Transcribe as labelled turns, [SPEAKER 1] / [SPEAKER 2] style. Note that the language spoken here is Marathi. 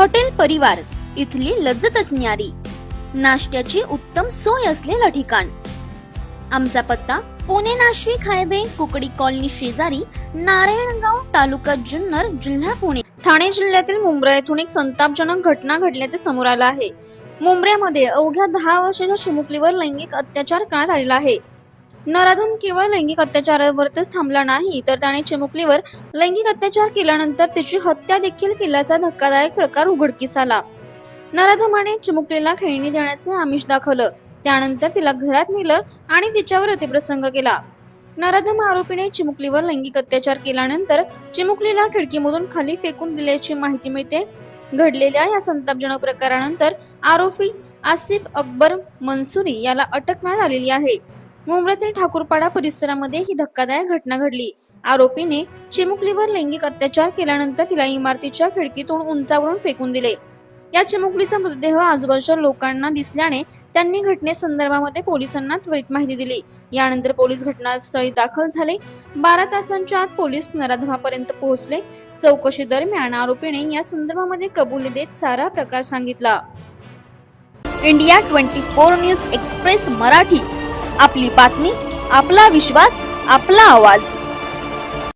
[SPEAKER 1] हॉटेल परिवार इथली लज्जतच न्यारी नाश्त्याची उत्तम सोय असलेलं ठिकाण. आमचा पत्ता पुणे नाशिक हायवे कुकडी कॉलनी शेजारी नारायणगाव तालुका जुन्नर जिल्हा पुणे. ठाणे जिल्ह्यातील मुंब्रा येथून एक संतापजनक घटना घडल्याचे समोर आलं आहे. मुंब्र्यामध्ये अवघ्या दहा वर्षाच्या चिमुकलीवर लैंगिक अत्याचार करण्यात आलेला आहे. नराधम केवळ लैंगिक अत्याचारावरच थांबला नाही तर त्याने चिमुकलीवर लैंगिक अत्याचार केल्यानंतर तिची हत्या देखील केल्याचा धक्कादायक प्रकार उघडकीस आला. नराधमाने चिमुकलीला खेळणी देण्याचे आमिष दाखवलं. त्यानंतर तिला घरात नेलं आणि तिच्यावर अतिप्रसंग केला. नराधम आरोपीने चिमुकलीवर लैंगिक अत्याचार केल्यानंतर चिमुकलीला खिडकीमधून खाली फेकून दिल्याची माहिती मिळते. घडलेल्या या संतापजनक प्रकारानंतर आरोपी आसिफ अकबर मनसुरी याला अटक करण्यात आलेली आहे. मुंबईतील ठाकूरपाडा परिसरामध्ये ही धक्कादायक घटना घडली. आरोपीने चिमुकलीवर लैंगिक अत्याचार केल्यानंतर तिला इमारतीच्या खिडकीतून उंचावरून फेकून दिले. या चिमुकलीचा मृतदेह आजूबाजूच्या लोकांना दिसल्याने त्यांनी घटनेसंदर्भामध्ये पोलिसांना त्वरित माहिती दिली. यानंतर पोलीस घटनास्थळी दाखल झाले. बारा तासांच्या आत पोलीस नराधमापर्यंत पोहोचले. चौकशी दरम्यान आरोपीने या संदर्भामध्ये कबुली देत सारा प्रकार सांगितला. India twenty four news express Marathi. आपली बातमी आपला विश्वास आपला आवाज.